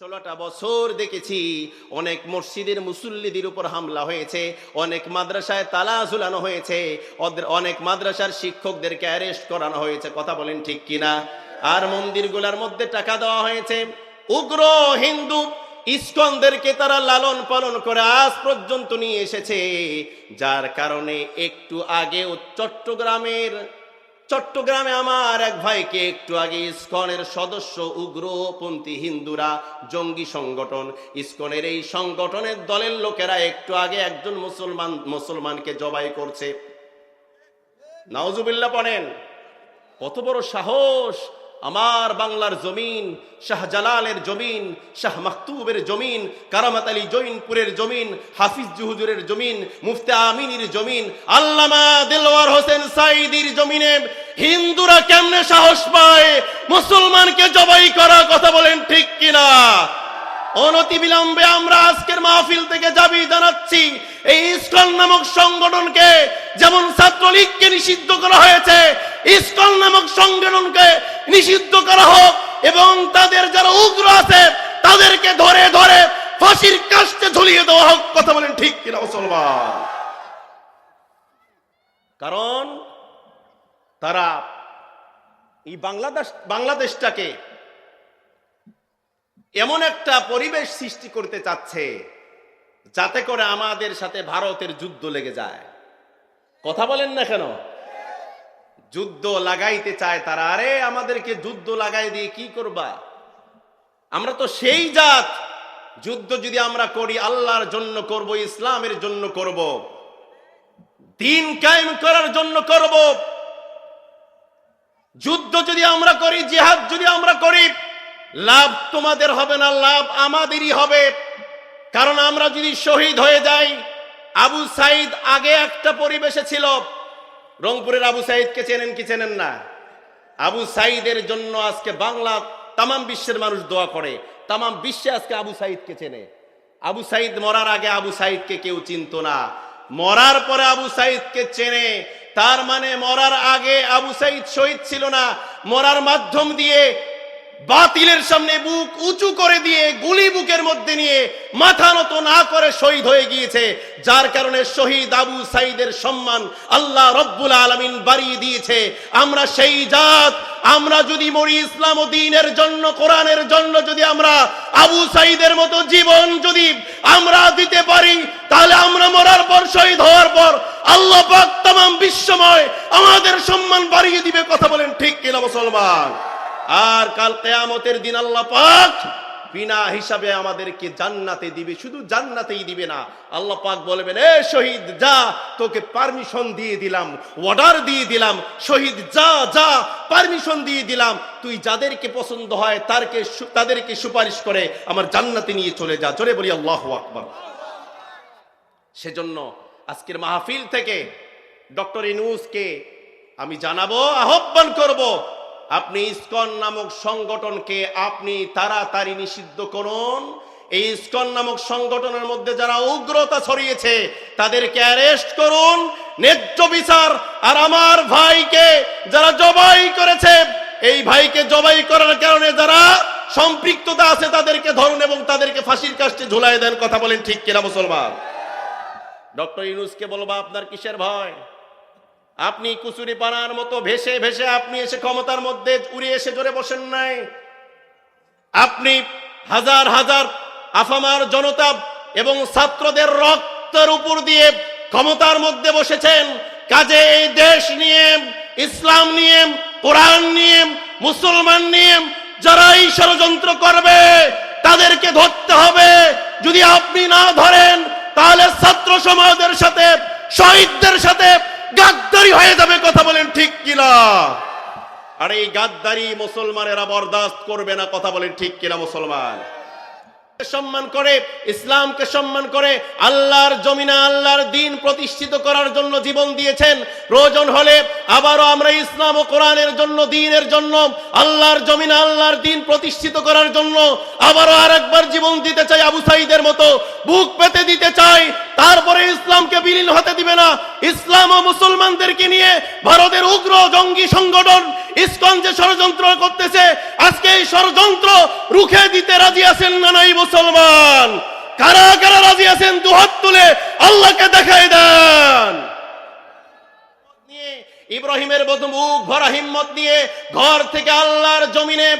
ষোলোটা বছর দেখেছি, অনেক মসজিদের মুসল্লিদের উপর হামলা হয়েছে, অনেক মাদ্রাসায় তালা ঝুলানো হয়েছে অনেক মাদ্রাসার শিক্ষকদেরকে অ্যারেস্ট করানো হয়েছে, কথা বলেন ঠিক কিনা? আর মন্দিরগুলোর মধ্যে টাকা দেওয়া হয়েছে। উগ্র হিন্দু ইস্কনদেরকে তারা লালন পালন করে আজ পর্যন্ত নিয়ে এসেছে, যার কারণে একটু আগেও চট্টগ্রামের চট্টগ্রামে আমার এক ভাইকে একটু আগে ইসকনের সদস্য উগ্রপন্থী হিন্দুরা জঙ্গি সংগঠন, ইসকনের এই সংগঠনের দলের লোকেরা একটু আগে একজন মুসলমান, মুসলমানকে জবাই করছে। নাউজুবিল্লাহ পড়েন কত বড় সাহস আমার বাংলার জমিন শাহজালালের জমিন, শাহ মাকতুবের জমিন, কারামাত আলী জৈনপুরের জমিন, হাফিজ জুহুজুরের জমিন, মুফতে আমিনীর জমিন, আল্লামা দিলওয়ার হোসেন সাইদির জমিনে হিন্দুরা কেমনে সাহস পায়? মুসলমানকে জবাই করা কথা বলেন ঠিক কিনা? অনতি বিলম্বে আমরা আজকের মাহফিল থেকে দাবি জানাচ্ছি, এই ইসকন নামক সংগঠনকে যেমন ছাত্রলীগকে নিষিদ্ধ করা হয়েছে, ইসকন নামক সংগঠনকে নিষিদ্ধ করা হোক এবং তাদের যারা উগ্র আছে, তাদেরকে ধরে ধরে ফাঁসির কাস্টে ঝুলিয়ে দেওয়া হোক, কথা বলেন ঠিক কিনা মুসলমান? কারণ তারা এই বাংলাদেশ, বাংলাদেশটাকে এমন একটা পরিবেশ সৃষ্টি করতে চাচ্ছে, যাতে করে আমাদের সাথে ভারতের যুদ্ধ লেগে যায়। কথা বলেন না কেন? যুদ্ধ লাগাইতে চায় তারা। আরে, আমাদেরকে যুদ্ধ লাগাই দিয়ে কি করবা? আমরা তো সেই জাত। যুদ্ধ যদি আমরা করি, আল্লাহর জন্য করব, ইসলামের জন্য করব, দিন কায়েম করার জন্য করব। যুদ্ধ যদি আমরা করি, জিহাদ যদি আমরা করি, লাভ তোমাদের হবে না, লাভ আমাদেরই হবে। কারণ আমরা যদি শহীদ হয়ে যাই, আবু সাইদ আগে একটা পরিবেশে ছিল। রংপুরের আবু সাইদকে চেনেন কি চেনেন না? আবু সাইদের জন্য আজকে বাংলা তামাম বিশ্বের মানুষ দোয়া করে। তামাম বিশ্বে আজকে আবু সাইদকে চেনে। আবু সাইদ মরার আগে আবু সাইদকে কেউ চিনতো না। মরার পরে আবু সাইদকে চেনে। তার মানে মরার আগে আবু সাইদ শহীদ ছিল না। মরার মাধ্যম দিয়ে বাতিলের সামনে বুক উঁচু করে দিয়ে, গুলি বুকের মধ্যে নিয়ে মাথা নত না করে শহীদ হয়ে গিয়েছে। যার কারণে শহীদ আবু সাইদের সম্মান আল্লাহ রব্বুল আলমিন বাড়িয়ে দিয়েছে। আমরা সেই জাত, আমরা যদি মরি ইসলাম ও দিনের জন্য, কোরআনের জন্য যদি আমরা আবু সাইদের মতো জীবন যদি আমরা দিতে পারি, তাহলে আমরা মরার পর, শহীদ হওয়ার পর আল্লাহ পাক তাম বিশ্বময় আমাদের সম্মান বাড়িয়ে দিবে। কথা বলেন ঠিক কিনা মুসলমান? আর কাল কেয়ামতের দিন আল্লাহ পাক বিনা হিসাবে আমাদেরকে জান্নাতে দিবে, শুধু জান্নাতেই দিবে না। আল্লাহ পাক বলবেন, এ শহীদ, যা, তোকে পারমিশন দিয়ে দিলাম অর্ডার দিয়ে দিলাম, শহীদ, যা যা পারমিশন দিয়ে দিলাম, তুই যাদেরকে পছন্দ হয় তারকে তাদেরকে সুপারিশ করে আমার জান্নাতে নিয়ে চলে যা। জোরে বলি, আল্লাহ আকবার। সেজন্য আজকের মাহফিল থেকে ডক্টর ইনুসকে আমি জানাব, আহ্বান করব আপনি ইসকন নামক সংগঠনকে আপনি তাড়াতাড়ি নিষিদ্ধ করুন। এই ইসকন নামক সংগঠনের মধ্যে যারা উগ্রতা ছড়িয়েছে, তাদেরকে অ্যারেস্ট করুন। ন্যায্য বিচার আর আমার ভাইকে যারা জবাই করেছে, এই ভাইকে জবাই করার কারণে যারা সম্পৃক্ততা আছে, তাদেরকে ধরুন এবং তাদেরকে ফাঁসির কাস্টে ঝুলাই দেন। কথা বলেন ঠিক কিনা মুসলমান? ডক্টর ইউনুসকে বলব, আপনার কিসের ভয়? আপনি কুচুরি পানার মতো ভেসে ভেসে আপনি এসে ক্ষমতার মধ্যে উড়ে এসে জোরে বসেন নাই। আপনি হাজার হাজার আফামার জনতা এবং ছাত্রদের রক্তের উপর দিয়ে ক্ষমতার মধ্যে বসেছেন। কাজে এই দেশ নিয়ে, ইসলাম নিয়ে, কোরআন নিয়ে, মুসলমান নিয়ে যারা এই ষড়যন্ত্র করবে, তাদেরকে ধরতে হবে। যদি আপনি না ধরেন, তাহলে ছাত্র সমাজের সাথে, শহীদদের সাথে গাদ্দারি হয়ে যাবে কথা বলেন ঠিক কিনা? আর এই গাদ্দারি মুসলমানেরা বরদাস্ত করবে না কথা বলেন ঠিক কিনা মুসলমান? সম্মান করে, ইসলামকে সম্মান করে, আল্লাহর জমিনা আল্লাহর দিন প্রতিষ্ঠিত করার জন্য জীবন দিয়েছেন। প্রয়োজন হলে আবারও আমরা ইসলাম ও কোরআনের জন্য, দিনের জন্য, আল্লাহর জমিনা আল্লাহর দিন প্রতিষ্ঠিত করার জন্য আবারও আরেকবার জীবন দিতে চাই আবু সাইদের মতো। বুক পেতে দিতে চাই, তারপরে ইসলামকে বিলীন হতে দিবে না। ইসলাম ও মুসলমানদেরকে নিয়ে ভারতের উগ্র জঙ্গি সংগঠন ইসকন যে ষড়যন্ত্র করতেছে, আজকে এই ষড়যন্ত্র রুখে দিতে রাজি আছেন না নাই মুসলমান? কারা কারা রাজি আছেন? দুহাত তুলে আল্লাহকে দেখাই দেন। ইব্রাহিমের মতো ভরা হিম্মত নিয়ে ঘর থেকে আল্লাহর জমিনে,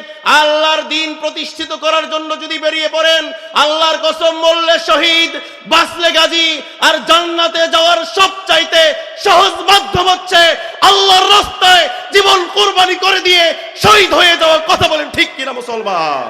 আল্লাহর দিন প্রতিষ্ঠিত করার জন্য যদি বেরিয়ে পড়েন, আল্লাহর কসম মরলে শহীদ, বাসলে গাজী, আর জান্নাতে যাওয়ার সব চাইতে সহজ মাধ্যম হচ্ছে আল্লাহর রাস্তায় জীবন কোরবানি করে দিয়ে শহীদ হয়ে যাওয়ার কথা বলেন ঠিক কিনা মুসলমান?